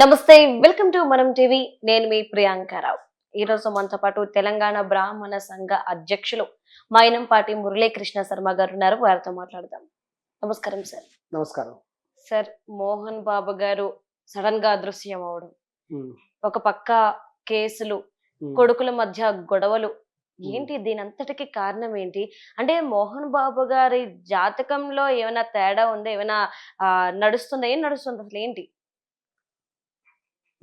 నమస్తే welcome to మనం TV. నేను మీ ప్రియాంకారావు ఈ రోజు మనతో పాటు తెలంగాణ బ్రాహ్మణ సంఘ అధ్యక్షులు మైనంపాటి మురళీకృష్ణ శర్మ గారు ఉన్నారు. వారితో మాట్లాడదాం. నమస్కారం సార్. నమస్కారం. సార్ మోహన్ బాబు గారు సడన్గా అదృశ్యం అవడం ఒక పక్క కేసులు. కొడుకుల మధ్య గొడవలు ఏంటి దీని అంతటికి కారణం ఏంటి? అంటే మోహన్ బాబు గారి జాతకంలో ఏమైనా తేడా ఉందా? ఏమైనా నడుస్తుందా? ఏం నడుస్తుంది అసలు? ఏంటి?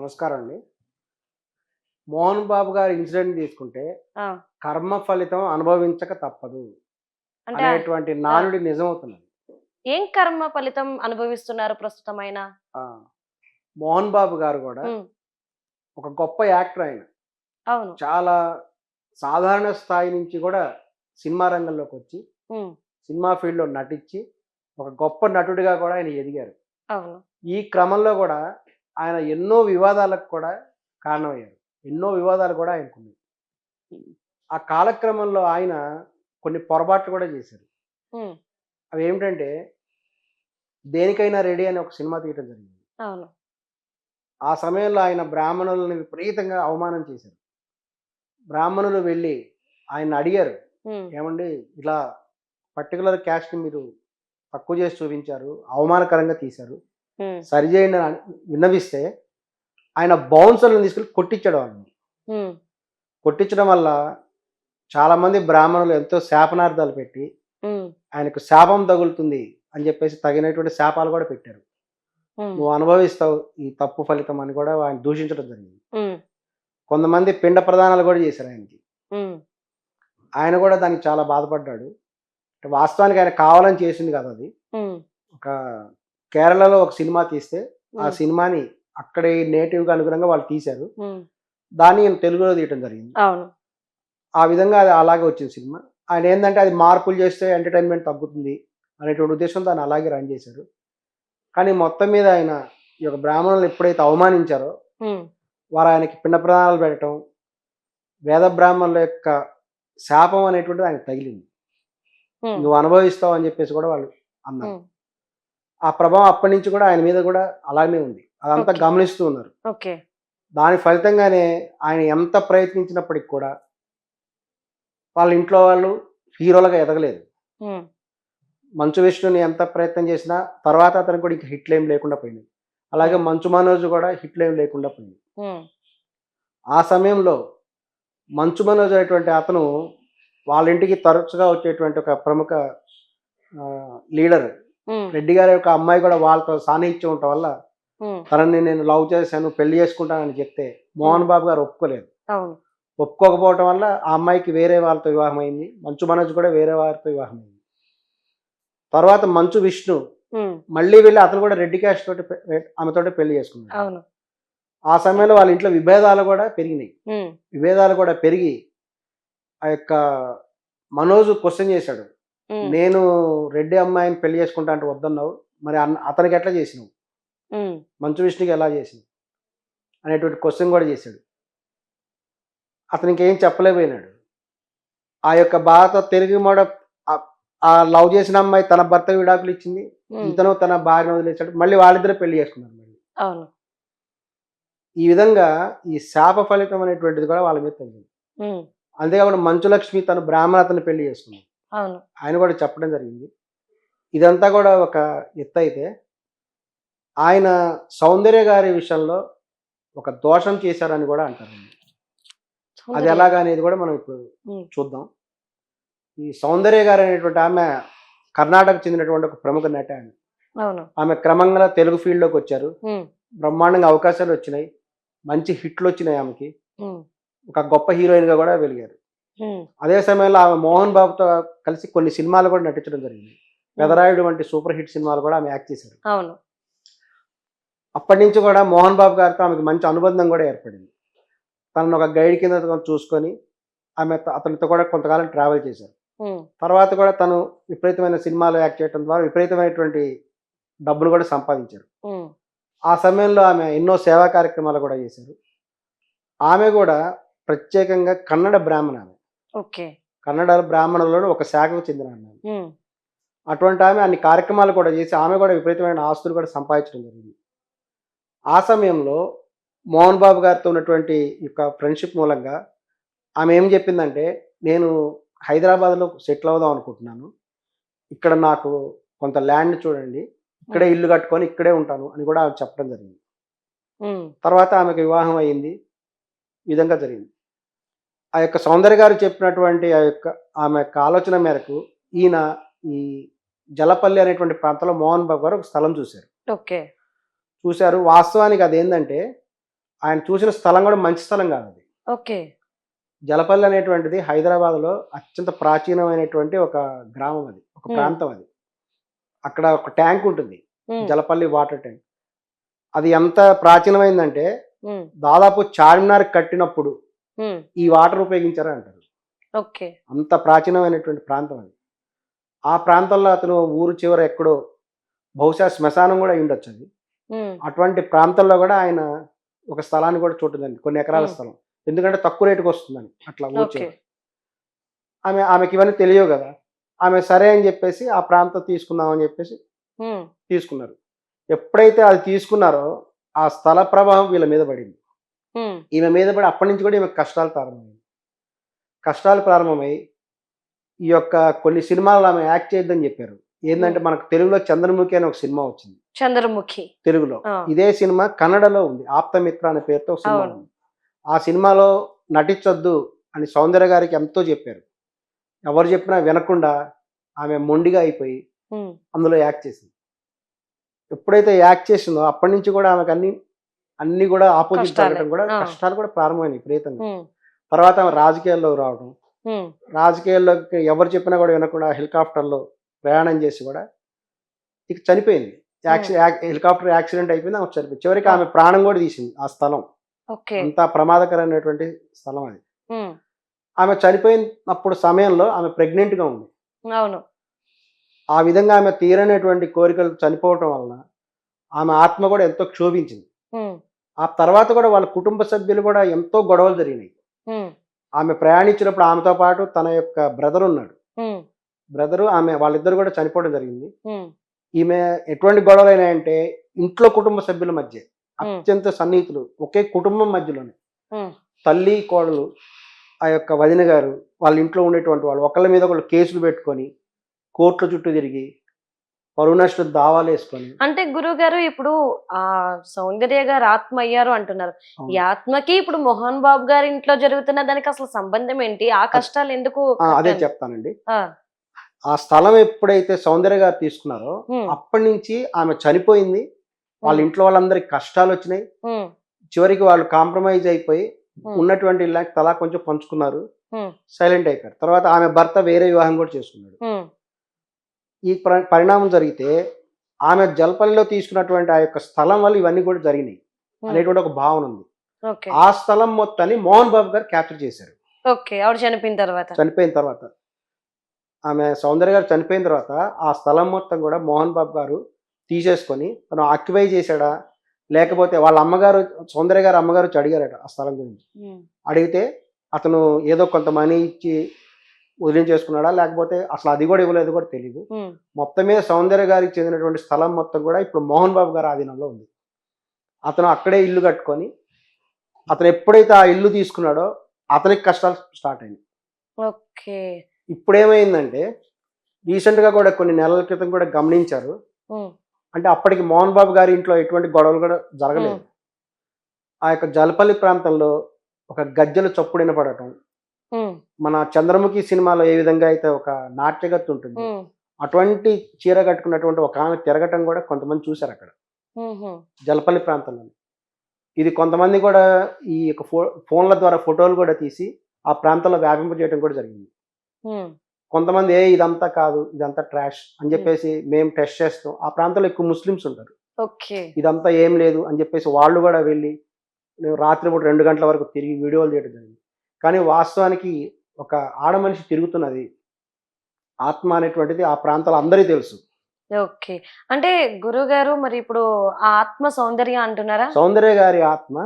నమస్కారం అండి మోహన్ బాబు గారి ఇన్సిడెంట్ తీసుకుంటే కర్మ ఫలితం అనుభవించక తప్పదు అనేటువంటి నానుడి నిజమవుతున్నది ఏం కర్మ ఫలితం అనుభవిస్తున్నారు ప్రస్తుతమైన? మోహన్ బాబు గారు కూడా ఒక గొప్ప యాక్టర్ ఆయన. అవును. చాలా సాధారణ స్థాయి నుంచి కూడా సినిమా రంగంలోకి వచ్చి సినిమా ఫీల్డ్లో నటించి ఒక గొప్ప నటుడిగా కూడా ఆయన ఎదిగారు. అవును. ఈ క్రమంలో కూడా ఆయన ఎన్నో వివాదాలకు కూడా కారణమయ్యారు. ఎన్నో వివాదాలు కూడా ఆయనకున్నాయి ఆ కాలక్రమంలో ఆయన కొన్ని పొరపాట్లు కూడా చేశారు. అవి ఏమిటంటే దేనికైనా రెడీ అని ఒక సినిమా తీయటం జరిగింది. ఆ సమయంలో ఆయన బ్రాహ్మణులను విపరీతంగా అవమానం చేశారు. బ్రాహ్మణులు వెళ్ళి ఆయన అడిగారు ఏమండి ఇలా పర్టికులర్ క్యాస్ట్ని మీరు తక్కువ చేసి చూపించారు అవమానకరంగా తీశారు. ఉమ్, సరిచేయండి అని విన్నవిస్తే ఆయన బౌన్సర్లను తీసుకెళ్ళి కొట్టించాడు వాళ్ళని కొట్టించడం వల్ల చాలామంది బ్రాహ్మణులు ఎంతో శాపనార్థాలు పెట్టి ఆయనకు శాపం తగులుతుంది అని చెప్పేసి తగినటువంటి శాపాలు కూడా పెట్టారు. నువ్వు అనుభవిస్తావు ఈ తప్పు ఫలితం అని కూడా ఆయన దూషించడం జరిగింది. కొంతమంది పిండ ప్రదానాలు కూడా చేశారు ఆయనకి. ఆయన కూడా దానికి చాలా బాధపడ్డాడు. వాస్తవానికి ఆయన కావాలని చేసింది కదా అది. ఒక కేరళలో ఒక సినిమా తీస్తే ఆ సినిమాని అక్కడే నేటివ్గా అనుగుణంగా వాళ్ళు తీశారు. దాన్ని ఈయన తెలుగులో తీయటం జరిగింది. ఆ విధంగా అది అలాగే వచ్చింది సినిమా. ఆయన ఏంటంటే అది మార్పులు చేస్తే ఎంటర్టైన్మెంట్ తగ్గుతుంది అనేటువంటి ఉద్దేశం దాన్ని అలాగే రన్ చేశారు. కానీ మొత్తం మీద ఆయన ఈ యొక్క బ్రాహ్మణులు ఎప్పుడైతే అవమానించారో వారు ఆయనకి పిండ ప్రదానాలు పెట్టడం వేద బ్రాహ్మణుల యొక్క శాపం అనేటువంటిది ఆయనకు తగిలింది. నువ్వు అనుభవిస్తావు అని చెప్పేసి కూడా వాళ్ళు అన్నారు. ఆ ప్రభావం అప్పటి నుంచి కూడా ఆయన మీద కూడా అలాగే ఉంది. అదంతా. గమనిస్తూ ఉన్నారు. ఓకే. దాని ఫలితంగానే ఆయన ఎంత ప్రయత్నించినప్పటికి కూడా వాళ్ళ ఇంట్లో వాళ్ళు హీరోలుగా ఎదగలేదు. మంచు విష్ణుని ఎంత ప్రయత్నం చేసినా తర్వాత అతనికి కూడా ఇంక హిట్లు ఏం లేకుండా పోయింది అలాగే మంచు మనోజ్ కూడా హిట్లు ఏం లేకుండా పోయింది ఆ సమయంలో మంచు మనోజ్ అనేటువంటి అతను వాళ్ళ ఇంటికి తరచుగా వచ్చేటువంటి ఒక ప్రముఖ లీడర్ రెడ్డి గారి యొక్క అమ్మాయి కూడా వాళ్ళతో సాన్నిహిత్యం ఉండటం వల్ల తనని నేను లవ్ చేశాను పెళ్ళి చేసుకుంటానని చెప్తే మోహన్ బాబు గారు ఒప్పుకోలేదు. ఒప్పుకోకపోవటం వల్ల ఆ అమ్మాయికి వేరే వాళ్ళతో వివాహం అయింది మంచు మనోజ్ కూడా వేరే వారితో వివాహం అయింది తర్వాత మంచు విష్ణు మళ్ళీ వెళ్ళి అతను కూడా రెడ్డి క్యాస్ట్ తోటి ఆమెతోటి పెళ్ళి చేసుకున్నాడు. ఆ సమయంలో వాళ్ళ ఇంట్లో విభేదాలు కూడా పెరిగినాయి. విభేదాలు కూడా పెరిగి ఆ యొక్క మనోజ్ క్వశ్చన్ చేశాడు నేను రెడ్డి అమ్మాయిని పెళ్ళి చేసుకుంటా అంటే వద్దన్నావు. మరి అతనికి ఎట్లా చేసినావు? మంచు విష్ణుకి ఎలా చేసినావు అనేటువంటి క్వశ్చన్ కూడా చేశాడు. అతనికి ఏం చెప్పలేకపోయినాడు. ఆ యొక్క బాధ తిరిగి మోడ ఆ- లవ్ చేసిన అమ్మాయి తన భర్త విడాకులు ఇచ్చింది. ఇతను తన భార్యను వదిలేశాడు. మళ్ళీ వాళ్ళిద్దరు పెళ్ళి చేసుకున్నారు మళ్ళీ. ఈ విధంగా ఈ శాప ఫలితం అనేటువంటిది కూడా వాళ్ళ మీద తగ్గింది అంతేకాకుండా మంచులక్ష్మి తన బ్రాహ్మణ అతను పెళ్ళి చేసుకున్నాడు అవును. ఆయన కూడా చెప్పడం జరిగింది. ఇదంతా కూడా ఒక ఎత్తు అయితే ఆయన సౌందర్య గారి విషయంలో ఒక దోషం చేశారని కూడా అంటారు. అది. ఎలాగా అనేది కూడా మనం ఇప్పుడు చూద్దాం. ఈ సౌందర్య గారు అనేటువంటి ఆమె కర్ణాటక చెందినటువంటి ఒక ప్రముఖ నటి ఆమె. ఆమె క్రమంగా తెలుగు ఫీల్డ్లోకి వచ్చారు. ఉమ్, బ్రహ్మాండంగా అవకాశాలు వచ్చినాయి. మంచి హిట్లు వచ్చినాయి ఆమెకి. ఒక గొప్ప హీరోయిన్గా కూడా వెలిగారు. అదే సమయంలో ఆమె మోహన్ బాబుతో కలిసి కొన్ని సినిమాలు కూడా నటించడం జరిగింది. పెదరాయుడు వంటి సూపర్ హిట్ సినిమాలు కూడా ఆమె యాక్ట్ చేశారు. అవును. అప్పటి నుంచి కూడా మోహన్ బాబు గారితో ఆమెకు మంచి అనుబంధం కూడా ఏర్పడింది. తనను ఒక గైడ్ కింద చూసుకొని ఆమె అతనితో కూడా కొంతకాలం ట్రావెల్ చేశారు. తర్వాత కూడా తను విపరీతమైన సినిమాలు యాక్ట్ చేయడం ద్వారా విపరీతమైనటువంటి డబ్బులు కూడా సంపాదించారు. ఆ సమయంలో ఆమె ఎన్నో సేవా కార్యక్రమాలు కూడా చేశారు. ఆమె కూడా ప్రత్యేకంగా కన్నడ బ్రాహ్మణ ఓకే. కన్నడ బ్రాహ్మణులలో ఒక శాఖకు చెందిన ఆమె. అటువంటి ఆమె అన్ని కార్యక్రమాలు కూడా చేసి ఆమె కూడా విపరీతమైన ఆస్తులు కూడా సంపాదించడం జరిగింది. ఆ సమయంలో మోహన్ బాబు గారితో ఉన్నటువంటి యొక్క ఫ్రెండ్షిప్ మూలంగా ఆమె ఏం చెప్పిందంటే నేను హైదరాబాద్లో సెటిల్ అవుదాం అనుకుంటున్నాను. ఇక్కడ నాకు కొంత ల్యాండ్ చూడండి. ఇక్కడే ఇల్లు కట్టుకొని ఇక్కడే ఉంటాను అని కూడా ఆమె చెప్పడం జరిగింది. తర్వాత ఆమెకు వివాహం అయ్యింది విధంగా జరిగింది. ఆ యొక్క సౌందర్య గారు చెప్పినటువంటి ఆ యొక్క ఆమె యొక్క ఆలోచన మేరకు ఈయన ఈ జలపల్లి అనేటువంటి ప్రాంతంలో మోహన్ బాబు గారు ఒక స్థలం చూశారు. ఓకే. చూశారు. వాస్తవానికి అదేంటంటే ఆయన చూసిన స్థలం కూడా మంచి స్థలం కాదు అది. ఓకే. జలపల్లి అనేటువంటిది హైదరాబాద్లో అత్యంత ప్రాచీనమైనటువంటి ఒక గ్రామం అది ఒక. ప్రాంతం అది. అక్కడ ఒక ట్యాంక్ ఉంటుంది జలపల్లి వాటర్ ట్యాంక్. అది ఎంత ప్రాచీనమైందంటే దాదాపు చార్మినార్ కట్టినప్పుడు ఈ వాటర్ ఉపయోగించారని అంటారు. ఓకే. అంత ప్రాచీనమైనటువంటి ప్రాంతం అది. ఆ ప్రాంతంలో అతను ఊరు చివర ఎక్కడో బహుశా శ్మశానం కూడా అయి ఉండొచ్చు అది. అటువంటి ప్రాంతంలో కూడా ఆయన ఒక స్థలాన్ని కూడా చూడదండి కొన్ని ఎకరాల. స్థలం. ఎందుకంటే తక్కువ రేటుకి వస్తుందని అట్లా ఊరు ఆమె ఆమెకి ఇవన్నీ తెలియవు కదా. ఆమె సరే అని చెప్పేసి ఆ ప్రాంతం తీసుకుందామని చెప్పేసి ఉమ్, తీసుకున్నారు. ఎప్పుడైతే అది తీసుకున్నారో ఆ స్థల ప్రభావం వీళ్ళ మీద పడింది. ఈమె మీద పడి అప్పటి నుంచి కూడా ఈమె కష్టాలు ప్రారంభమయ్యాయి కష్టాలు ప్రారంభమై ఈ యొక్క కొన్ని సినిమాలు ఆమె యాక్ట్ చేయొద్దని చెప్పారు. ఏంటంటే మనకు తెలుగులో చంద్రముఖి అనే ఒక సినిమా వచ్చింది. చంద్రముఖి. తెలుగులో. ఇదే సినిమా కన్నడలో ఉంది. ఆప్తమిత్ర అనే పేరుతో ఒక సినిమా. ఉంది. ఆ సినిమాలో నటించొద్దు అని సౌందర్య గారికి ఎంతో చెప్పారు. ఎవరు చెప్పినా వినకుండా ఆమె మొండిగా అయిపోయి అందులో యాక్ట్ చేసింది. ఎప్పుడైతే యాక్ట్ చేసిందో అప్పటి నుంచి కూడా ఆమెకు అన్ని అన్ని కూడా ఆపోజిట్. జరగడం కూడా. కష్టాలు కూడా ప్రారంభమైనాయి విపరీతంగా. తర్వాత ఆమె రాజకీయాల్లో రావడం. ఉమ్, రాజకీయాల్లోకి ఎవరు చెప్పినా కూడా వినకుండా హెలికాప్టర్లో ప్రయాణం చేసి కూడా ఇక చనిపోయింది. హెలికాప్టర్ యాక్సిడెంట్ అయిపోయింది ఆమె చనిపోయింది. చివరికి ఆమె ప్రాణం కూడా తీసింది ఆ స్థలం. అంత ప్రమాదకరమైనటువంటి స్థలం అది. ఆమె చనిపోయినప్పుడు సమయంలో ఆమె pregnant గా ఉంది. అవును. ఆ విధంగా ఆమె తీరనటువంటి కోరికలు చనిపోవటం వలన ఆమె ఆత్మ కూడా ఎంతో క్షోభించింది. ఆ తర్వాత కూడా వాళ్ళ కుటుంబ సభ్యులు కూడా ఎంతో గొడవలు జరిగినాయి. ఆమె ప్రయాణించినప్పుడు ఆమెతో పాటు తన యొక్క బ్రదర్ ఉన్నాడు. బ్రదరు ఆమె వాళ్ళిద్దరు కూడా చనిపోవడం జరిగింది. ఈమె ఎటువంటి గొడవలు అయినాయంటే ఇంట్లో కుటుంబ సభ్యుల మధ్య అత్యంత సన్నిహితులు ఒకే కుటుంబం మధ్యలోనే తల్లి కోడలు ఆ యొక్క వదిన గారు వాళ్ళ ఇంట్లో ఉండేటువంటి వాళ్ళు ఒకళ్ళ మీద ఒకళ్ళు కేసులు పెట్టుకొని కోర్టుల చుట్టూ తిరిగి నష్ట దావాలు వేసుకొని. అంటే గురువు గారు ఇప్పుడు ఆ సౌందర్య గారు ఆత్మ అయ్యారు అంటున్నారు. ఈ ఆత్మకి ఇప్పుడు మోహన్ బాబు గారి ఇంట్లో జరుగుతున్న దానికి అసలు సంబంధం ఏంటి? ఆ కష్టాలు ఎందుకు అదే? చెప్తానండి. ఆ, స్థలం ఎప్పుడైతే సౌందర్య గారు తీసుకున్నారో అప్పటి నుంచి ఆమె చనిపోయింది. వాళ్ళ ఇంట్లో వాళ్ళందరికి కష్టాలు వచ్చినాయి. చివరికి వాళ్ళు కాంప్రమైజ్ అయిపోయి ఉన్నటువంటి ఇళ్ళకి తలా కొంచెం పంచుకున్నారు. సైలెంట్ అయిపోయారు. తర్వాత ఆమె భర్త వేరే వివాహం కూడా చేసుకున్నాడు. ఈ పరి- పరిణామం జరిగితే ఆమె జలపల్లిలో తీసుకున్నటువంటి ఆ యొక్క స్థలం వల్ల ఇవన్నీ కూడా జరిగినాయి ఉమ్, అనేటువంటి ఒక భావన ఉంది. ఆ స్థలం మొత్తాన్ని మోహన్ బాబు గారు క్యాప్చర్ చేశారు. ఓకే. ఆవిడ చనిపోయిన తర్వాత? చనిపోయిన తర్వాత. ఆమె సౌందర్య గారు చనిపోయిన తర్వాత ఆ స్థలం మొత్తం కూడా మోహన్ బాబు గారు తీసేసుకొని తను ఆక్యుపై చేశాడా? లేకపోతే వాళ్ళ అమ్మగారు సౌందర్య గారు అమ్మగారు వచ్చి అడిగారట ఆ స్థలం గురించి. ఉమ్, అడిగితే అతను ఏదో కొంత మనీ ఇచ్చి వదిలించేసుకున్నాడా? లేకపోతే అసలు అది కూడా ఇవ్వలేదు కూడా తెలియదు మొత్తం మీద సౌందర్య గారికి చెందినటువంటి స్థలం మొత్తం కూడా ఇప్పుడు మోహన్ బాబు గారి ఆధీనంలో ఉంది. అతను అక్కడే ఇల్లు కట్టుకొని అతను ఎప్పుడైతే ఆ ఇల్లు తీసుకున్నాడో అతనికి కష్టాలు స్టార్ట్ అయినాయి. ఓకే. ఇప్పుడు ఏమైందంటే రీసెంట్గా కూడా కొన్ని నెలల క్రితం కూడా గమనించారు. అంటే అప్పటికి మోహన్ బాబు గారి ఇంట్లో ఎటువంటి గొడవలు కూడా జరగలేదు. ఆ యొక్క జలపల్లి ప్రాంతంలో ఒక గజ్జలు చప్పుడు వినపడటం ఉమ్, మన చంద్రముఖి సినిమాలో ఏ విధంగా అయితే ఒక నాట్యగత్తు ఉంటుంది అటువంటి చీర కట్టుకున్నటువంటి ఒక ఆమె తిరగటం కూడా కొంతమంది చూశారు అక్కడ. జలపల్లి ప్రాంతంలో. ఇది కొంతమంది కూడా ఈ యొక్క ఫో ఫోన్ల ద్వారా ఫోటోలు కూడా తీసి ఆ ప్రాంతంలో వ్యాపింపజేయడం కూడా జరిగింది. కొంతమంది ఏ ఇదంతా కాదు ఇదంతా ట్రాష్ అని చెప్పేసి మేము టెస్ట్ చేస్తాం. ఆ ప్రాంతంలో ఎక్కువ ముస్లిమ్స్ ఉంటారు. ఇదంతా ఏం లేదు అని చెప్పేసి వాళ్ళు కూడా వెళ్ళి రాత్రిపూట రెండు గంటల వరకు తిరిగి వీడియోలు చేయడం జరిగింది. కానీ వాస్తవానికి ఒక ఆడ మనిషి తిరుగుతున్నది. ఆత్మ అనేటువంటిది ఆ ప్రాంతాలు అందరికీ తెలుసు. ఓకే. అంటే గురువు గారు మరి ఇప్పుడు ఆ ఆత్మ సౌందర్య అంటున్నారా? సౌందర్య గారి ఆత్మ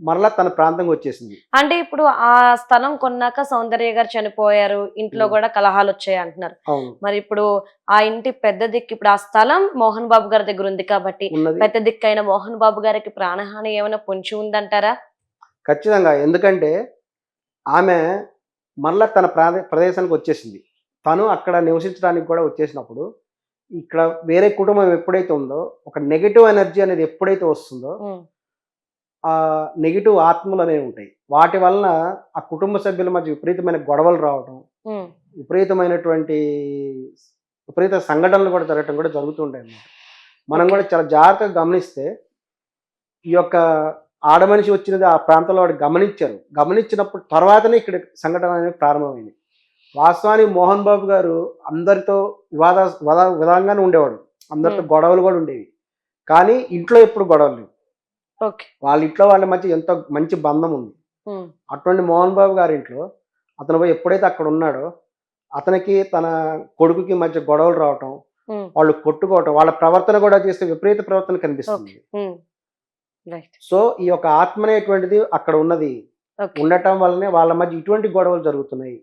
మరలా తన ప్రాంతంగా వచ్చేసింది. అంటే ఇప్పుడు ఆ స్థలం కొన్నాక సౌందర్య గారు చనిపోయారు. ఇంట్లో. కూడా కలహాలు వచ్చాయి అంటున్నారు. అవును. మరి ఇప్పుడు ఆ ఇంటి పెద్ద దిక్కు ఇప్పుడు ఆ స్థలం మోహన్ బాబు గారి దగ్గర ఉంది కాబట్టి ఉన్నది. పెద్ద దిక్కు అయిన మోహన్ బాబు గారికి ప్రాణహాని ఏమైనా పొంచి ఉందంటారా? ఖచ్చితంగా. ఎందుకంటే ఆమె మళ్ళా తన ప్రాదే ప్రదేశానికి వచ్చేసింది. తను అక్కడ నివసించడానికి కూడా వచ్చేసినప్పుడు ఇక్కడ వేరే కుటుంబం ఎప్పుడైతే ఉందో ఒక నెగిటివ్ ఎనర్జీ అనేది ఎప్పుడైతే వస్తుందో ఆ నెగిటివ్ ఆత్మలు అనేవి ఉంటాయి. వాటి వలన ఆ కుటుంబ సభ్యుల మధ్య విపరీతమైన గొడవలు రావడం విపరీతమైనటువంటి విపరీత సంఘటనలు కూడా జరగటం కూడా జరుగుతుంటాయి అన్నమాట. మనం కూడా చాలా జాగ్రత్తగా గమనిస్తే ఈ యొక్క ఆడ మనిషి వచ్చినది ఆ ప్రాంతంలో వాడు గమనించారు. గమనించినప్పుడు తర్వాతనే ఇక్కడ సంఘటన అనేది ప్రారంభమైంది. వాస్తవానికి మోహన్ బాబు గారు అందరితో వివాద విధంగానే ఉండేవాడు. అందరితో. గొడవలు కూడా ఉండేవి. కానీ ఇంట్లో ఎప్పుడు గొడవలు లేవు. వాళ్ళ ఇంట్లో వాళ్ళ మధ్య ఎంతో మంచి బంధం ఉంది. అటువంటి మోహన్ బాబు గారి ఇంట్లో అతను పోయి ఎప్పుడైతే అక్కడ ఉన్నాడో అతనికి తన కొడుకుకి మధ్య గొడవలు రావటం వాళ్ళు కొట్టుకోవటం వాళ్ళ ప్రవర్తన కూడా చేస్తే విపరీత ప్రవర్తన కనిపిస్తుంది. సో ఈ యొక్క ఆత్మ అనేటువంటిది అక్కడ ఉన్నది. ఉండటం వల్లనే వాళ్ళ మధ్య ఇటువంటి గొడవలు జరుగుతున్నాయి.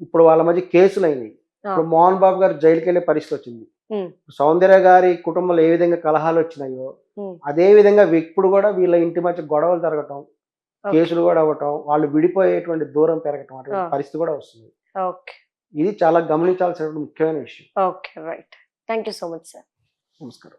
ఇప్పుడు వాళ్ళ మధ్య కేసులు అయినాయి ఇప్పుడు మోహన్ బాబు గారు జైలుకి వెళ్ళే పరిస్థితి వచ్చింది. ఉమ్, సౌందర్య గారి కుటుంబంలో ఏ విధంగా కలహాలు వచ్చినాయో ఉమ్, అదే విధంగా ఇప్పుడు కూడా వీళ్ళ ఇంటి మధ్య గొడవలు జరగటం. కేసులు కూడా అవ్వటం వాళ్ళు విడిపోయేటువంటి దూరం పెరగటం అటువంటి ఆ. పరిస్థితి కూడా వస్తుంది. ఇది చాలా గమనించాల్సిన ముఖ్యమైన విషయం. Okay right thank you so much sir నమస్కారం.